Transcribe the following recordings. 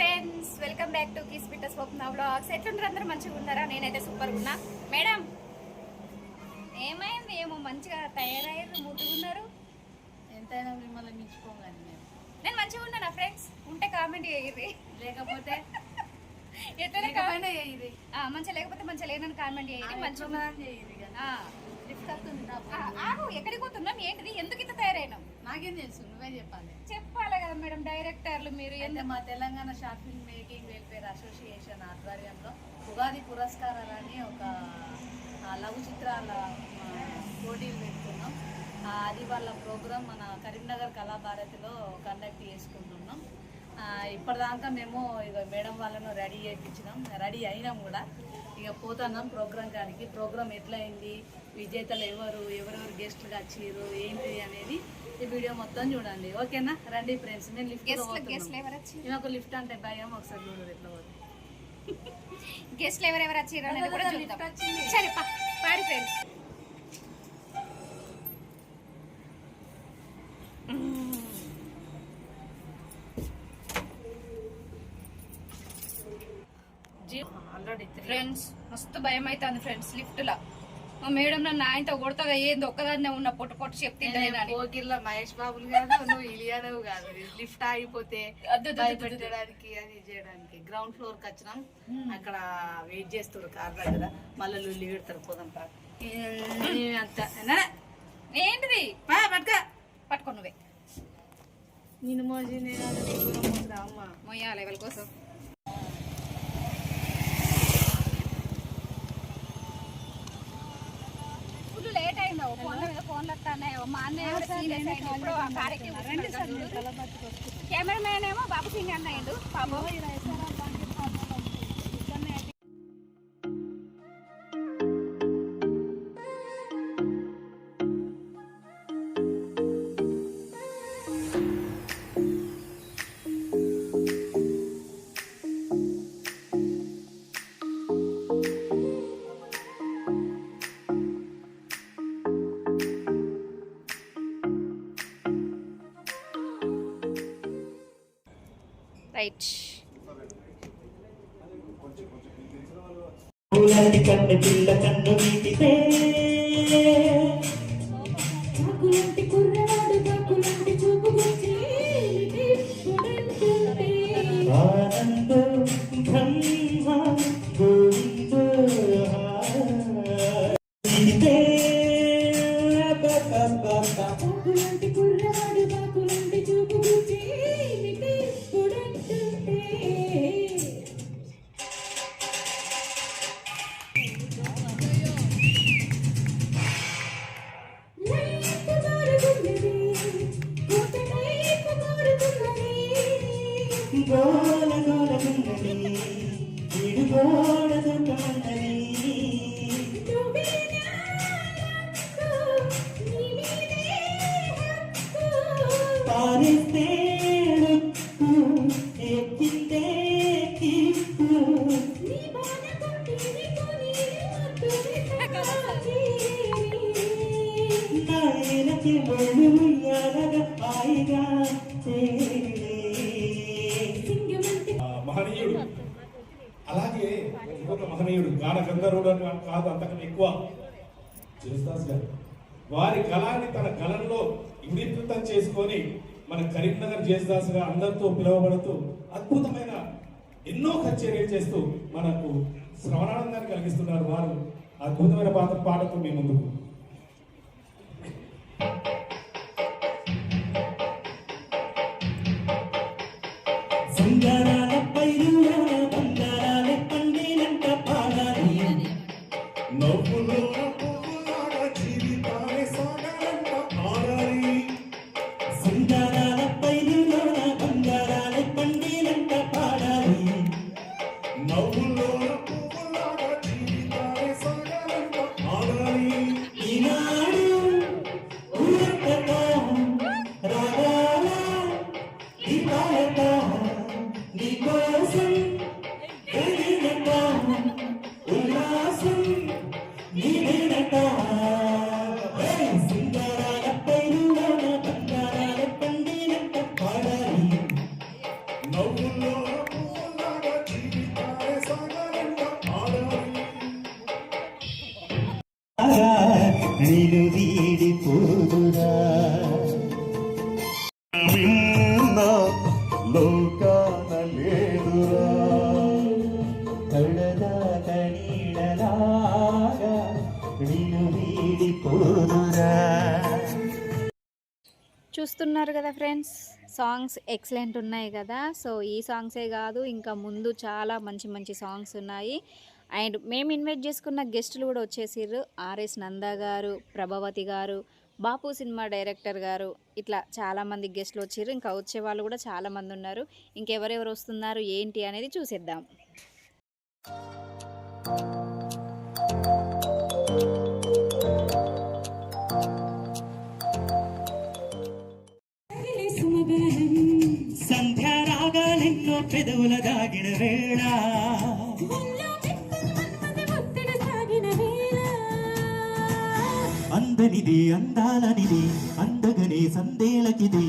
Friends welcome back to కిస్ బిట్ట Swapna vlogs ఎట్లుంటారు అందరూ? మంచిగా ఉన్నారా? నేనైతే సూపర్ ఉన్నా. మేడం ఏమైంది? ఏమో మంచిగా తయారయ్యారు ముట్టుకున్నారు ఎంతైనా మిమ్మల్ని మేము. నేను మంచిగా ఉన్నానా ఫ్రెండ్స్ ఉంటే కామెంట్ చేయరు లేకపోతే లేకపోయినా ఇది మంచిగా లేకపోతే మంచిగా లేనని కామెంట్ చేయరు మంచిగా ఎక్కడికి పోతున్నాం? ఏంటిది? ఎందుకు ఇంత తయారైనాం? నాకేం తెలుసు నువ్వే చెప్పాలి. చెప్పాలి కదా మేడం డైరెక్టర్లు మీరు ఎందుకు మా Telangana short film making welfare association ఆధ్వర్యంలో ఉగాది పురస్కారాలని ఒక లఘు చిత్రాల పోటీలు పెట్టుకున్నాం ఆ, అది వాళ్ళ ప్రోగ్రామ్ మన కరీంనగర్ కళాభారతిలో కండక్ట్ చేసుకుంటున్నాం. ఇప్పటిదాకా మేము ఇక మేడం వాళ్ళను రెడీ చేయించినాం రెడీ అయినాం కూడా. ఇక పోతున్నాం ప్రోగ్రామ్ కానికి ప్రోగ్రామ్ ఎట్లా అయింది విజేతలు ఎవరు? ఎవరెవరు గెస్టులుగా వచ్చిర్రు? ఏంటి అనేది ఈ వీడియో మొత్తం చూడండి. ఓకేనా? రండి ఫ్రెండ్స్ నేను లిఫ్ట్ ఈమెకు లిఫ్ట్ అంటే భయం ఒకసారి చూడు ఎట్లా గెస్ట్లు ఎవరెవరు వచ్చారు అనేది కూడా లిఫ్ట్ చూద్దాం. వచ్చింది. సరే పా పాడి ఫ్రెండ్స్ ఆల్రెడీ ఫ్రెండ్స్ మస్తు భయం అవుతుంది ఫ్రెండ్స్ లిఫ్ట్ లా. మా మేడం నన్ను ఆయనతో కొడతాగా ఏంది ఒక్కదాన్నే ఉన్న పొట్టు పొట్టు చెప్తే పోకిర్ల మహేష్ బాబులు కాదు నువ్వు ఇలియానవు కాదు. లిఫ్ట్ ఆగిపోతే. భయపెట్టడానికి అది చేయడానికి గ్రౌండ్ ఫ్లోర్కి వచ్చినాం. అక్కడ వెయిట్ చేస్తారు కార్ దగ్గర. మళ్ళీ లుల్లి పెడతారు పోదాం పా. ఏంటిది? పట్టుకో. పట్టుకో నువ్వే. నేను మోజీ నేను అమ్మ. మొయ్యాలి ఎవరి కోసం? ఇప్పుడు serious ఏమో బాబు సింగ్ అన్నయ్యండు పాపం. మహనీయుడు. అలాగే ఇంకొక మహనీయుడు గాన గంధర్వుడు అని కాదు అంతకన్నా ఎక్కువ. జయదాస్ గారు వారి కళాన్ని తన కళల్లో ఇమిడీకృతం చేసుకొని మన కరీంనగర్ జయదాస్ గారు అందరితో పిలువబడుతూ అద్భుతమైన ఎన్నో కచేరీలు చేస్తూ మనకు శ్రవణానందాన్ని కలిగిస్తున్నారు వారు. అద్భుతమైన పాత్ర పాటతో మీ ముందుకు. Angara కడదాక నీడలాగా నిన్ను వీడిపోదురా. చూస్తున్నారు కదా ఫ్రెండ్స్ సాంగ్స్ ఎక్సలెంట్ ఉన్నాయి కదా. సో ఈ సాంగ్సే కాదు ఇంకా ముందు చాలా మంచి మంచి సాంగ్స్ ఉన్నాయి. అండ్ మేము ఇన్వైట్ చేసుకున్న గెస్టులు కూడా వచ్చేసారు ఆర్ఎస్ నందా గారు ప్రభావతి గారు బాపు సినిమా డైరెక్టర్ గారు ఇట్లా చాలామంది గెస్ట్లు వచ్చారు. ఇంకా వచ్చే వాళ్ళు కూడా చాలామంది ఉన్నారు. ఇంకెవరెవరు వస్తున్నారు? ఏంటి అనేది చూసేద్దాం. కదిలే సంధ్యా రాగాలెన్నో పెదవుల దాగిన వేళ. అందనిది అందాలనిది అందగనే సందేలకిది.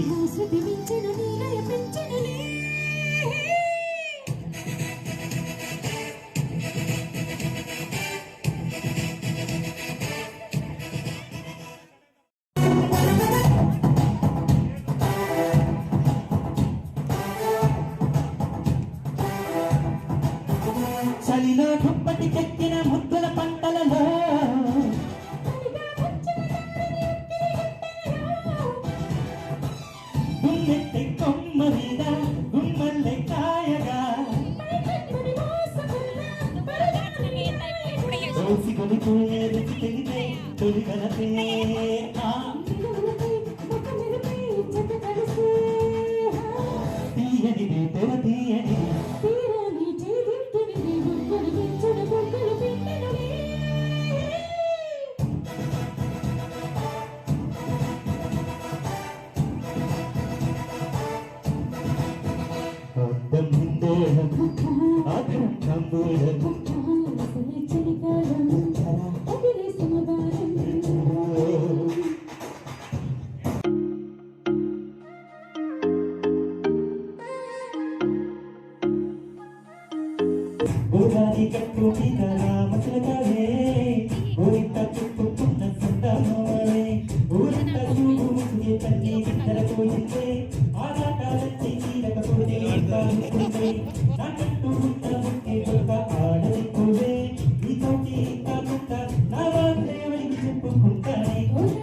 con cariño.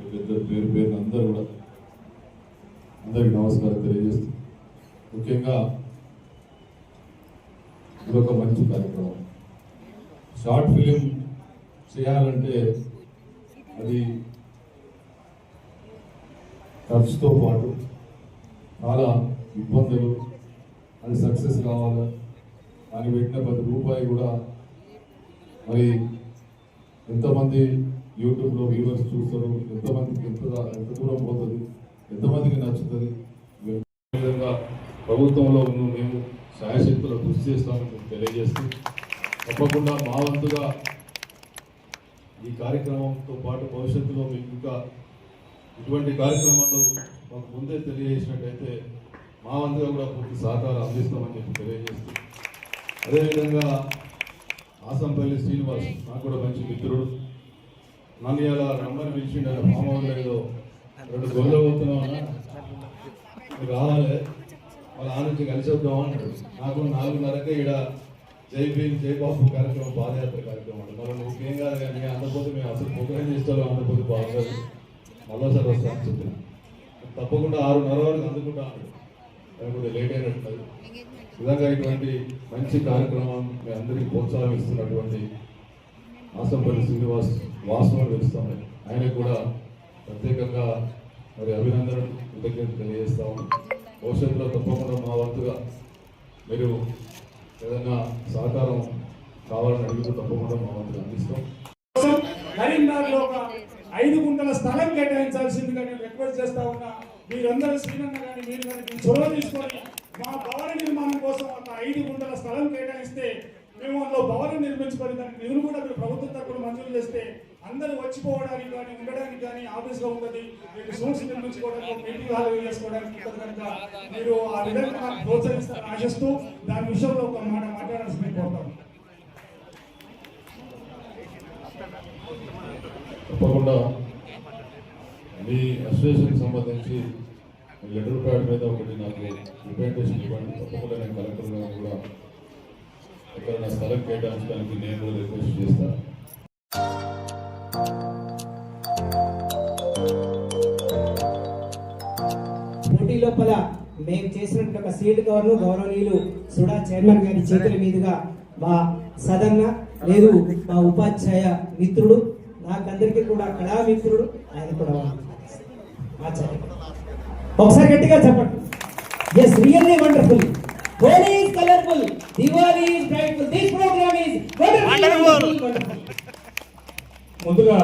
మీద పేరు పేరు పేరున అందరూ కూడా అందరికీ నమస్కారం తెలియజేస్తూ ముఖ్యంగా ఇది ఒక మంచి కార్యక్రమం. షార్ట్ ఫిలిం చేయాలంటే అది ఖర్చుతో పాటు చాలా ఇబ్బందులు అది సక్సెస్ కావాలి దానికి పెట్టిన ప్రతి రూపాయి కూడా మరి ఎంతమంది యూట్యూబ్లో వ్యూవర్స్ చూస్తారు. ఎంతమందికి ఎంత ఎంత దూరం పోతుంది ఎంతమందికి నచ్చుతుంది. విధంగా ప్రభుత్వంలో ఉన్న మేము సాయశక్తులు కృషి చేస్తామని మీకు తెలియజేస్తూ తప్పకుండా మా వంతుగా ఈ కార్యక్రమంతో పాటు భవిష్యత్తులో మీకు ఇంకా ఇటువంటి కార్యక్రమాలు మాకు ముందే తెలియజేసినట్టయితే మా వంతుగా కూడా పూర్తి సహకారం అందిస్తామని చెప్పి తెలియజేస్తూ అదేవిధంగా ఆసంపల్లి శ్రీనివాస్ నాకు కూడా మంచి మిత్రుడు. నన్ను ఇలా రమ్మని పిలిచిండు ఆయన ఫామ్ ఏదో రెండు గొర్రెలు పోతున్నామన్నా మీరు రావాలి. వాళ్ళ ఆ నుంచి కలిసి వద్దాం అన్నాడు నాకు నాలుగున్నరకే ఇక్కడ జై భీమ్ జై బాబు కార్యక్రమం పాదయాత్ర కార్యక్రమం అండి మనం ఇంకేం కాదు కానీ అందకపోతే మేము అసలు ప్రోగ్రామ్ చేస్తాం అందకపోతే బాగుండదు. మళ్ళీసారి వస్తామని చెప్పిన. తప్పకుండా ఆరున్నర వరకు అందుకుంటా అన్నాడు కొద్దిగా లేట్ అయినట్టు విధంగా ఇటువంటి మంచి కార్యక్రమం మీ అందరికీ ప్రోత్సాహం ఇస్తున్నటువంటి ఆసంపల్లి శ్రీనివాస్ ఆయన కూడా ఆయనకు మరి అభినందన కృతజ్ఞత తెలియజేస్తా ఉన్నాం. భవిష్యత్తులో తప్పకుండా మా వంతుగా మీరు ఏదైనా సహకారం కావాలని అడిగితే తప్పకుండా మా వంతుగా అందిస్తాం. కరీంనగర్లో ఒక ఐదు గుంటల స్థలం కేటాయించాల్సిందిగా నేను రిక్వెస్ట్ చేస్తా ఉన్నా. మీరందరూ శ్రీనన్న కానీ మీరు కానీ చొరవ తీసుకొని మా భవన నిర్మాణం కోసం ఒక ఐదు గుంటల స్థలం కేటాయిస్తే మేము అందులో భవనం నిర్మించుకొని దానికి నిధులు కూడా మీరు ప్రభుత్వం తరపున మంజూరు చేస్తే అందరూ వచ్చిపోవడానికి కానీ ఉండడానికి కానీ ఆఫీస్లో ఉన్నది మీకు సూట్స్ నిర్మించుకోవడానికి మీటింగ్ హాల్ చేసుకోవడానికి కనుక మీరు ఆ విధంగా నాకు ప్రోత్సహిస్తారని ఆశిస్తూ దాని విషయంలో ఒక మాట మాట్లాడాల్సి మీకు కోరుతాను తప్పకుండా మీ అసోసియేషన్ సంబంధించి లెటర్ ప్యాడ్ మీద ఒకటి నాకు రిప్రజెంటేషన్ ఇవ్వండి. తప్పకుండా నేను కలెక్టర్ గారిని కూడా ఎక్కడైనా స్థలం కేటాయించడానికి నేను కూడా రిక్వెస్ట్ చేస్తాను పోటీ లోపల మేము చేసినటువంటి ఒక సీట్ కవర్ను గౌరవనీయులు సుడా చైర్మన్ గారి చేతుల మీదుగా మా సదన్న లేదు మా ఉపాధ్యాయ మిత్రుడు నాకందరికీ కూడా కళామిత్రుడు ఆయన కూడా ఆచార్య ఒకసారి గట్టిగా చెప్పండి. Yes really wonderful Holi is colourful Diwali is brightful this programme is wonderful ముందుగా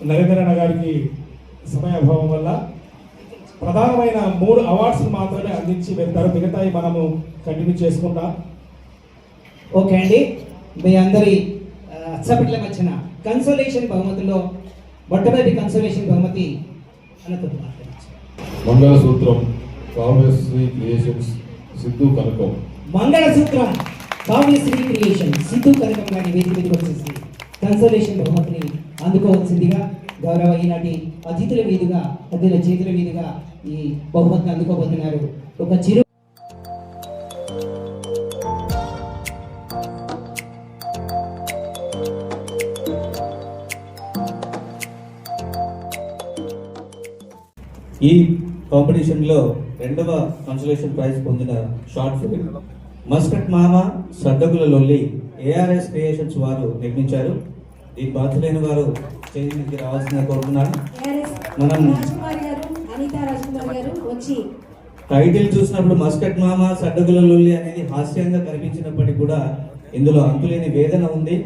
నరేంద్రన్న గారికి సమయాభావం వల్ల ప్రధానమైన మూడు అవార్డ్స్ మాత్రమే అందించి వెళ్తారు. మిగతాయి మనము కంటిన్యూ చేసుకుందాం. ఓకే అండి. మీ అందరి ఆ, చప్పట్ల మధ్యన కన్సోలేషన్ బహుమతిలో మొట్టమొదటి కన్సోలేషన్ బహుమతి అనంతపురం మంగళసూత్రం కావ్యశ్రీ క్రియేషన్స్ సిద్ధు కనకం. మంగళసూత్రం కావ్యశ్రీ క్రియేషన్. సిద్ధు కనకం గారి వేదిక మీదకి వచ్చేసి కన్సోలేషన్ బహుమతిని అందుకోవాల్సిందిగా గౌరవ ఈనాటి అతిథుల మీదుగా అతిథుల చేతుల మీదుగా ఈ బహుమతిని అందుకోబోతున్నారు. ఒక చిరు ఈ కాంపిటీషన్లో రెండవ కన్సలేషన్ ప్రైజ్ పొందిన షార్ట్ ఫిల్మ్ మస్కట్ మామ సడ్డకుల లొల్లి ఏఆర్ఎస్ క్రియేషన్స్ వారు నిర్మించారు. ఈ బాధ్యులైన వారు స్టేజ్ మీదకి రావాల్సిందిగా కోరుతున్నాను. మనం టైటిల్ చూసినప్పుడు మస్కట్ మామ సడ్డకుల లొల్లి అనేది హాస్యంగా కనిపించినప్పటికీ కూడా ఇందులో అంతులేని వేదన ఉంది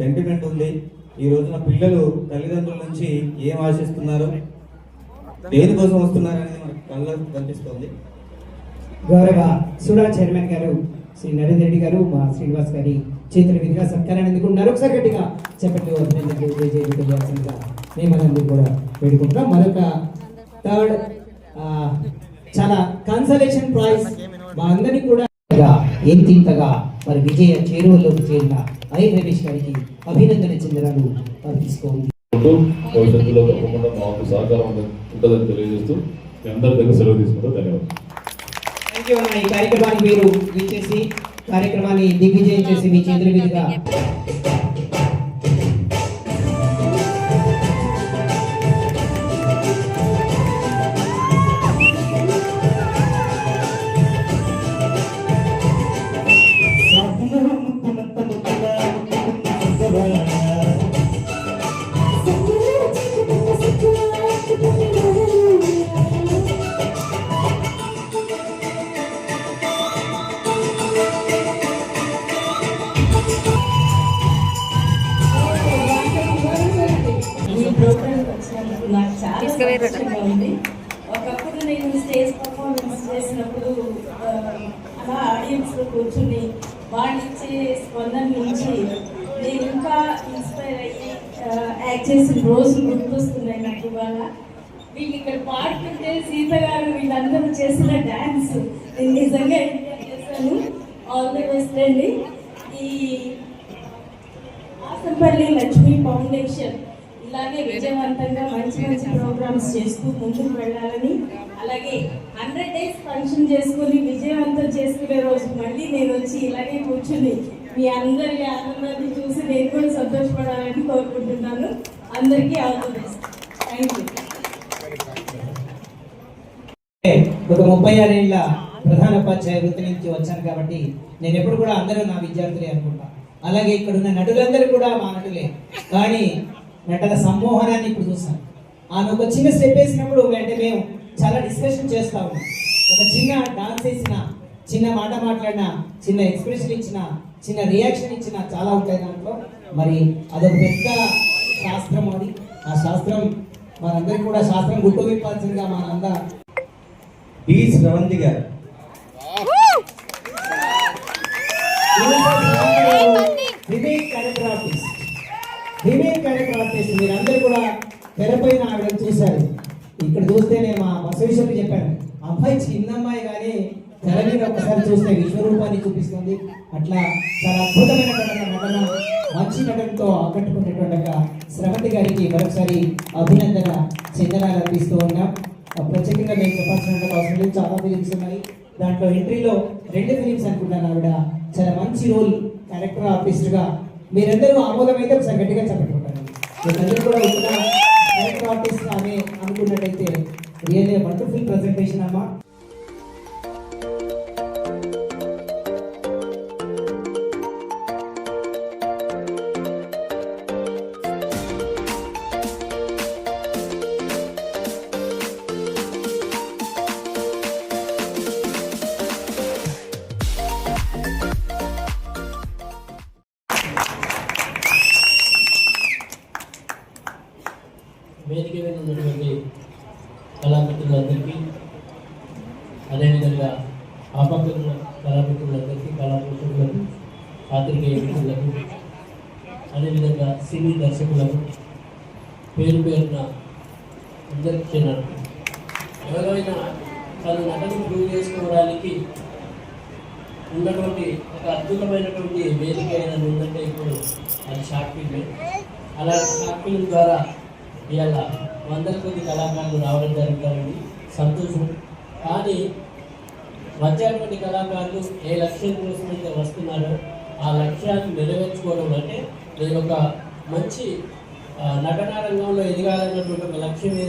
సెంటిమెంట్ ఉంది. ఈ రోజున పిల్లలు తల్లిదండ్రుల నుంచి ఏం ఆశిస్తున్నారు? దేనికోసం వస్తున్నారు అనేది కళ్ళకు కనిపిస్తుంది. గౌరవ సుడా చైర్మన్ గారు శ్రీ నరేంద్ర రెడ్డి గారు మా శ్రీనివాస్ గారి చేతుల మీదుగా సత్కారాన్ని అందుకుంటున్నారు. ఒకసారి గట్టిగా చెప్పండి అభినందనలు తెలియజేయడం తెలియాల్సిందిగా మేమందరూ కూడా వేడుకుంటున్నాం. మరొక థర్డ్ చాలా కన్సలేషన్ ప్రైజ్ మా అందరినీ కూడా ఏం తింతగా మరి విజయ చేరువలోకి చేరిన ఐ రమేష్ గారికి అభినందన అర్పిస్తోంది ఉంటూ భవిష్యత్తులో తప్పకుండా మాకు సహకారం ఉంటుందని తెలియజేస్తూ మీ అందరి దగ్గర సెలవు తీసుకుంటూ ధన్యవాదాలు. థ్యాంక్ యూ ఈ కార్యక్రమానికి మీరు ఇచ్చేసి కార్యక్రమాన్ని దిగ్విజయం చేసి మీ చేతుల మీదుగా రోజు గుర్తొస్తున్నాయి నాకు ఇవాళ. వీళ్ళు ఇక్కడ పాడుతుంటే సీత గారు వీళ్ళందరూ చేసిన డ్యాన్స్ నేను నిజంగా ఎంజాయ్ చేశాను. ఆల్ ది బెస్ట్ అండి. ఈ ఆసంపల్లి లక్ష్మీ ఫౌండేషన్ ఇలాగే విజయవంతంగా మంచి మంచి ప్రోగ్రామ్స్ చేస్తూ ముందుకు వెళ్ళాలని అలాగే హండ్రెడ్ డేస్ ఫంక్షన్ చేసుకుని విజయవంతం చేసుకునే రోజు మళ్ళీ నేను వచ్చి ఇలాగే కూర్చుని మీ అందరి ఆనందాన్ని చూసి నేను కూడా సంతోషపడాలని కోరుకుంటున్నాను. అందరికీ all the best. Thank you ఒక ముప్పై ఆరేళ్ళ ప్రధాన ఉపాధ్యాయ వృత్తి నుంచి వచ్చాను కాబట్టి నేను ఎప్పుడు కూడా అందరూ నా విద్యార్థులే అనుకుంటా. అలాగే ఇక్కడ ఉన్న నటులందరూ కూడా మా నటులే. కానీ నటన సమ్మోహనాన్ని ఇప్పుడు చూసాను ఆమె ఒక చిన్న స్టెప్ వేసినప్పుడు వెంటనే మేము చాలా డిస్కషన్ చేస్తా ఉన్నాం. ఒక చిన్న డాన్స్ వేసిన చిన్న మాట మాట్లాడిన చిన్న ఎక్స్ప్రెషన్ ఇచ్చిన చిన్న రియాక్షన్ ఇచ్చిన చాలా ఉంటాయి దాంట్లో. మరి అదొక పెద్ద శాస్త్రం అది. ఆ శాస్త్రం మనందరికీ కూడా శాస్త్రం గుర్తు విప్పాల్సిందిగా మనందరం డి శ్రవంతి గారు. మీరందరూ కూడా తెరపైన ఆవిడ చూశారు. ఇక్కడ చూస్తే నేను మా బసవేశ్వరికి చెప్పాను అమ్మాయి చిన్న అమ్మాయి కానీ తెర మీద ఒకసారి చూస్తే విశ్వరూపాన్ని చూపిస్తుంది. అట్లా చాలా అద్భుతమైనటువంటి నటన మంచి నటనతో ఆకట్టుకునేటువంటి అందరికీ మరొకసారి అభినందన చెందనాలు అర్పిస్తూ ఉన్నాం. ప్రత్యేకంగా నేను చెప్పాల్సిన అవసరం లేదు. చాలా ఫిలిమ్స్ ఉన్నాయి. దాంట్లో ఎంట్రీలో రెండు ఫిలిమ్స్ అనుకుంటాను ఆవిడ. చాలా మంచి రోల్ క్యారెక్టర్ ఆర్టిస్ట్గా మీరందరూ ఆమోదం అయితే ఒకసారి గట్టిగా చెప్పట్టుకుంటారు మీరందరూ కూడా ఉంటున్న క్యారెక్టర్ ఆర్టిస్ట్ ఆమె అనుకున్నట్టయితే రియల్లీ వండర్ఫుల్ ప్రజెంటేషన్ అమ్మా.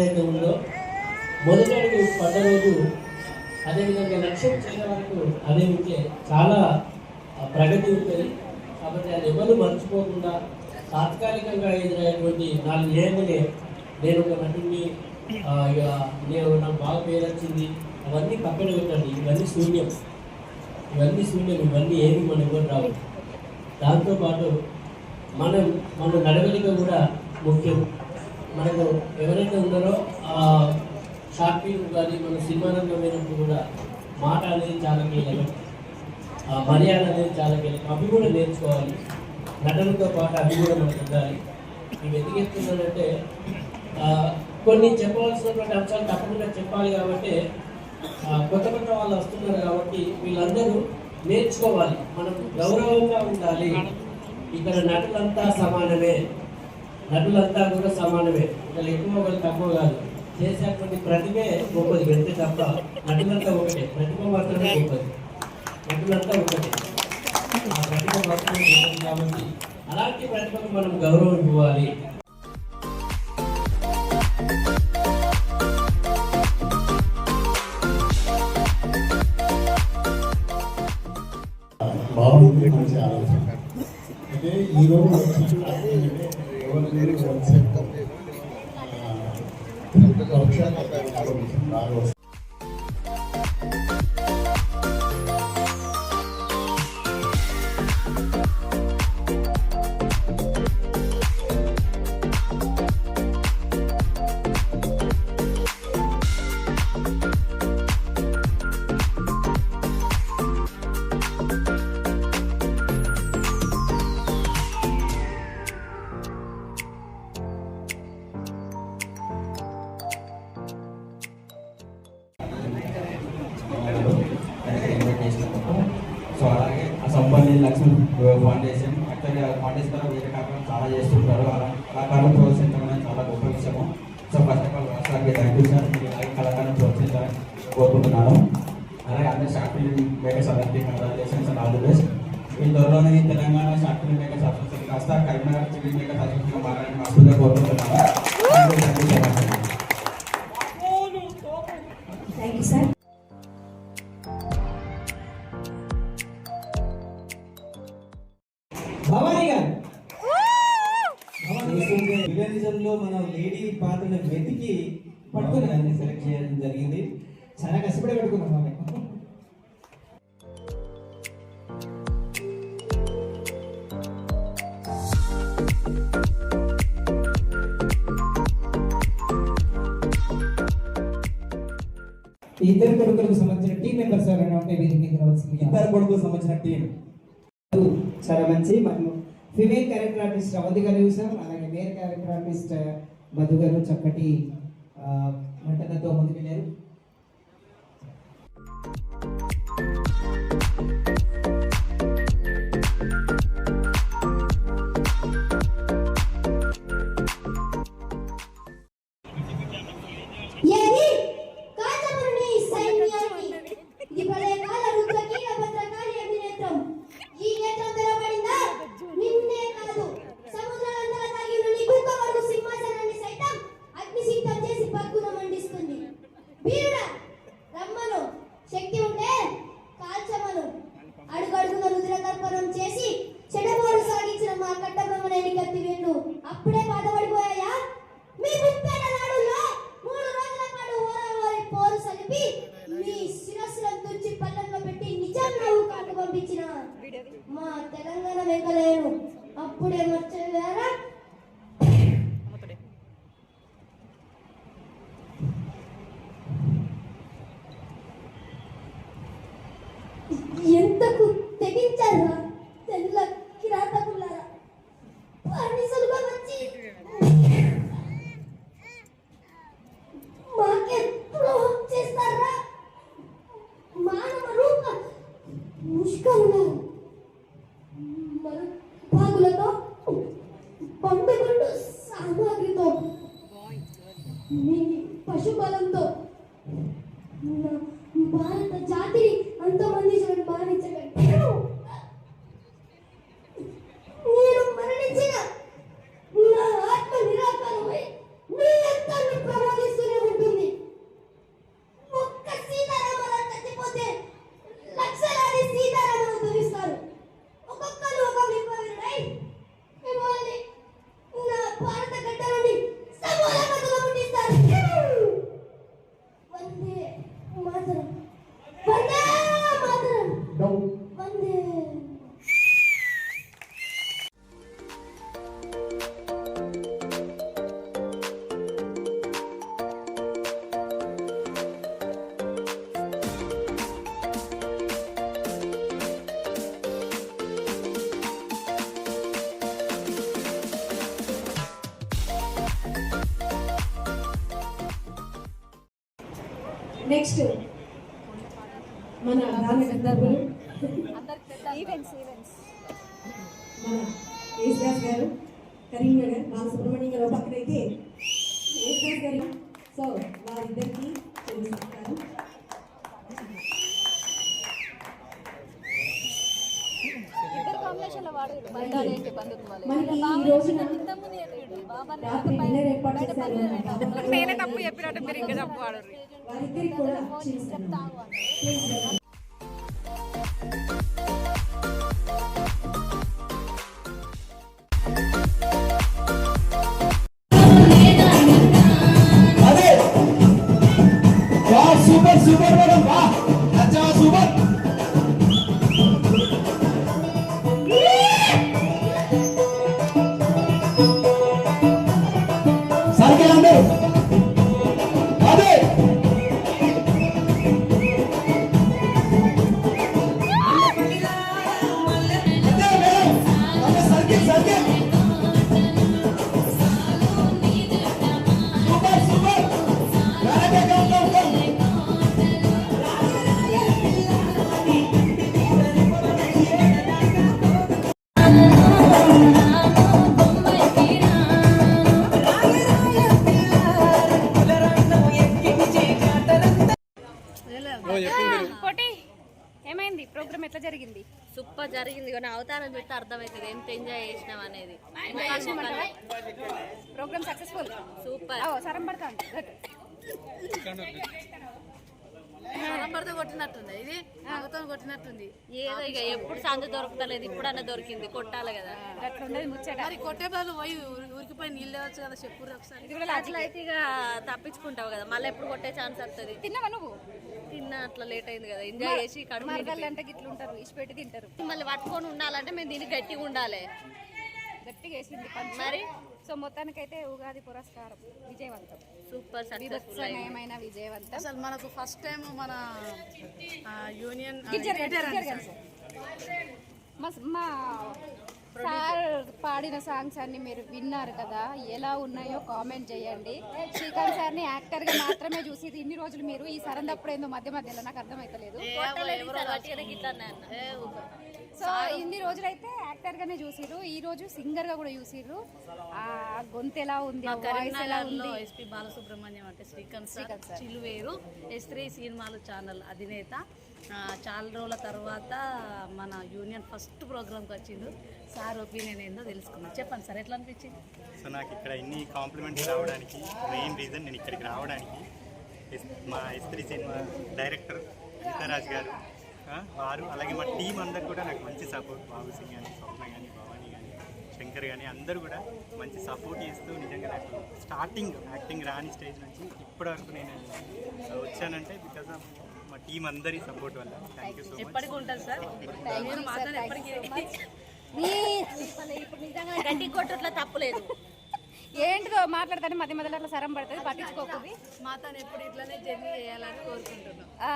ఏదైతే ఉందో మొదటి అడుగు పడ్డ రోజు అదేవిధంగా లక్ష్యం చేయడం వరకు అదే ఉంటే చాలా ప్రగతి ఉంటుంది. కాబట్టి అది ఎవరు మర్చిపోకుండా తాత్కాలికంగా ఎదురయ్యేటువంటి నాలుగు ఏమనే నేను ఒక నటుడిని ఇక నేను నాకు బాగా పేరు వచ్చింది. అవన్నీ పక్కన పెట్టండి. ఇవన్నీ శూన్యం. ఇవన్నీ శూన్యం. ఇవన్నీ ఏమి మనం కూడా రావు. దాంతోపాటు మనం మన నడవడిక కూడా ముఖ్యం. మనకు ఎవరైతే ఉన్నారో ఆ షార్ట్ ఫిల్మ్ కానీ మన సినిమా రంగం అయినప్పుడు కూడా మాట అనేది చాలా కీలకం. ఆ మర్యాద అనేది చాలా కీలకం. అవి కూడా నేర్చుకోవాలి. నటనతో పాటు అవి కూడా మనకు ఉండాలి. ఇవి ఎందుకు చెప్తున్నానంటే కొన్ని చెప్పవలసినటువంటి అంశాలు తప్పకుండా చెప్పాలి కాబట్టి కొత్త కొత్త వాళ్ళు వస్తున్నారు కాబట్టి వీళ్ళందరూ నేర్చుకోవాలి. మనం గౌరవంగా ఉండాలి. ఇక్కడ నటులంతా సమానమే. నటులంతా కూడా సమానమే. వాళ్ళు ఎక్కువ వాళ్ళు తక్కువ కాదు. చేసేటువంటి ప్రతిభే గొప్పది అంతే తప్ప నటులంతా ఒకటే. ప్రతిభ మాత్రమే గొప్పది. నటులంతా ఒకటే. ఆ ప్రతిభ మాత్రమే గొప్పది కాబట్టి అలాంటి ప్రతిభకు మనం గౌరవం ఇవ్వాలి బాగుంది మంచి ఆలోచన. అయితే ఈ రోజు వచ్చిన భవానీ గారు. విలనిజంలో మనం లేడీ పాత్రను వెతికి పట్టుకుని సెలెక్ట్ చేయడం జరిగింది. చాలా కష్టపడి పెట్టుకున్నాం ఆమె. ఇద్దరు కొడుకులకు సంబంధించిన టీం మెంబర్స్ ఎవరైనా ఉంటే వీరికి రావాల్సింది ఇద్దరు కొడుకు సంబంధించిన టీం చాలా మంచి మనము ఫిమేల్ క్యారెక్టర్ ఆర్టిస్ట్ అవంతి గారు చూసాం అలాగే మేల్ క్యారెక్టర్ ఆర్టిస్ట్ మధు గారు చక్కటి ఆ, ముందుకెళ్ళారు. నేనే తప్పు చెప్పినట్టు మీరు ఇంకా తప్పు వాడరు అవతారం చూస్తే అర్థమవుతుంది ఎంత ఎంజాయ్ చేసినాం అనేది. Programme successful. సూపర్. సరం పడతాను పడితే కొట్టినట్టుంది. ఇది అవతారం కొట్టినట్టుంది. ఏదో ఇక ఎప్పుడు సందు దొరుకుతలేదు ఇప్పుడు అన్న దొరికింది కొట్టాలి కదా. మరి కొట్టే బదులు పోయి ఉడికిపోయి నీళ్ళు లేవచ్చు కదా చెప్పురు ఒకసారి. అట్లా అయితే ఇక తప్పించుకుంటావు కదా మళ్ళీ ఎప్పుడు కొట్టే ఛాన్స్ వస్తుంది తిన్నావా నువ్వు? తిన్నా అట్లా లేట్ అయింది కదా. ఎంజాయ్ చేసి కడుపు అంటే గిట్లు ఉంటారు ఇచ్చిపెట్టి తింటారు. మళ్ళీ పట్టుకొని ఉండాలంటే మేము దీనికి గట్టిగా ఉండాలి. గట్టిగా వేసింది. మరి? సో మొత్తానికైతే ఉగాది పురస్కారం విజయవంతం. సూపర్ విభత్సమైన విజయవంతం. అసలు మనకు ఫస్ట్ టైం మన యూనియన్ మా సార్ పాడిన సాంగ్స్ అన్ని మీరు విన్నారు కదా ఎలా ఉన్నాయో కామెంట్ చేయండి. శ్రీకాంత్ సార్ని యాక్టర్గా మాత్రమే చూసి ఇన్ని రోజులు మీరు ఈ సరందప్పుడు ఏందో మధ్య మధ్యలో నాకు అర్థమైతలేదు. సో ఇన్ని రోజులైతే యాక్టర్ గానే చూసిర్రు ఈ రోజు సింగర్గా కూడా చూసిర్రు. ఆ గొంతు ఎలా ఉంది? ఎస్పి బాలసుబ్రహ్మణ్యం అంటే శ్రీకాంత్ సార్. శ్రీకాంత్ సార్. చిలువేరు ఎస్త్రీ సినిమాలు ఛానల్ అధినేత. చాలా రోజుల తర్వాత మన యూనియన్ ఫస్ట్ ప్రోగ్రామ్కి వచ్చిండు. సార్ ఒపీనియన్ ఏందో తెలుసుకున్నాం చెప్పండి సార్ ఎట్లా అనిపించింది? సో నాకు ఇక్కడ ఇన్ని కాంప్లిమెంట్స్ రావడానికి మెయిన్ రీజన్ నేను ఇక్కడికి రావడానికి మా ఇస్త్రీ సినిమా డైరెక్టర్ గీతారాజ్ గారు వారు అలాగే మా టీం అందరు కూడా నాకు మంచి సపోర్ట్ బాబు సింగ్ కానీ స్వప్న కానీ భవానీ కానీ శంకర్ కానీ అందరూ కూడా మంచి సపోర్ట్ చేస్తూ నిజంగా నాకు స్టార్టింగ్ యాక్టింగ్ రాని స్టేజ్ నుంచి ఇప్పటివరకు నేను వచ్చానంటే బికాస్ ఆఫ్ మా టీం అందరి సపోర్ట్ వల్ల. థ్యాంక్ యూ సో మచ్ ఎప్పటికి ఉంటుంది సార్. మీరు మాత్రం ఎప్పటికీ గట్టి కొట్టట్లా తప్పులేదు ఏంటిదో మాట్లాడతానే మధ్య మధ్యలో అట్లా సరం పడుతుంది పట్టించుకోకుది మాతో ఎప్పుడు ఇట్లానే జర్నీ చేయాలని కోరుకుంటున్నాం. ఆ,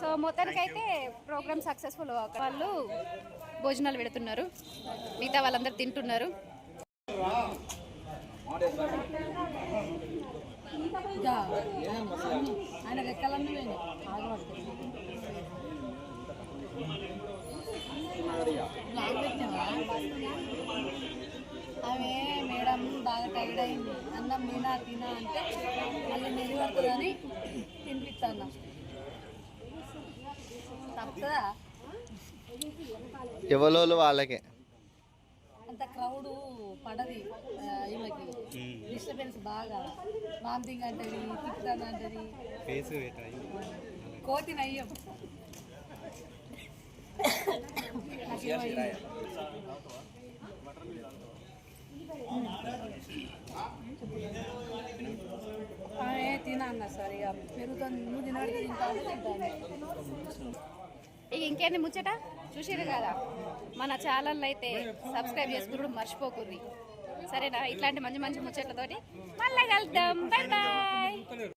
సో మొత్తానికైతే ప్రోగ్రామ్ సక్సెస్ఫుల్ వాళ్ళు భోజనాలు పెడుతున్నారు. మిగతా వాళ్ళందరూ తింటున్నారు. ఆయన రెక్కలన్నీ పోయినాయి ఆమె మేడం బాగా టైర్డ్ అయింది అన్నం తినా తినా అంటే మళ్ళీ మెరుగు పడుతుందని తినిపిస్తాను తప్పదా ఎవలో వాళ్ళకే. అంత క్రౌడ్ పడది ఈమెకి. డిస్టర్బెన్స్ బాగా. వామిటింగ్ అంటది తిప్పుతాను అంటది. ఫేస్ కోతి నయ్యం. ఆమె తినా అన్న సార్ ఇక పెరుగుతుంది. నువ్వు తింటాను. ఇక ఇంకేంది ముచ్చట? చూసిరు కదా మన ఛానల్ అయితే సబ్స్క్రైబ్ చేసుకుని మర్చిపోకుర్రి. సరేనా? ఇట్లాంటి మంచి మంచి ముచ్చట్లతోటి మళ్ళీ కలుద్దాం. Bye bye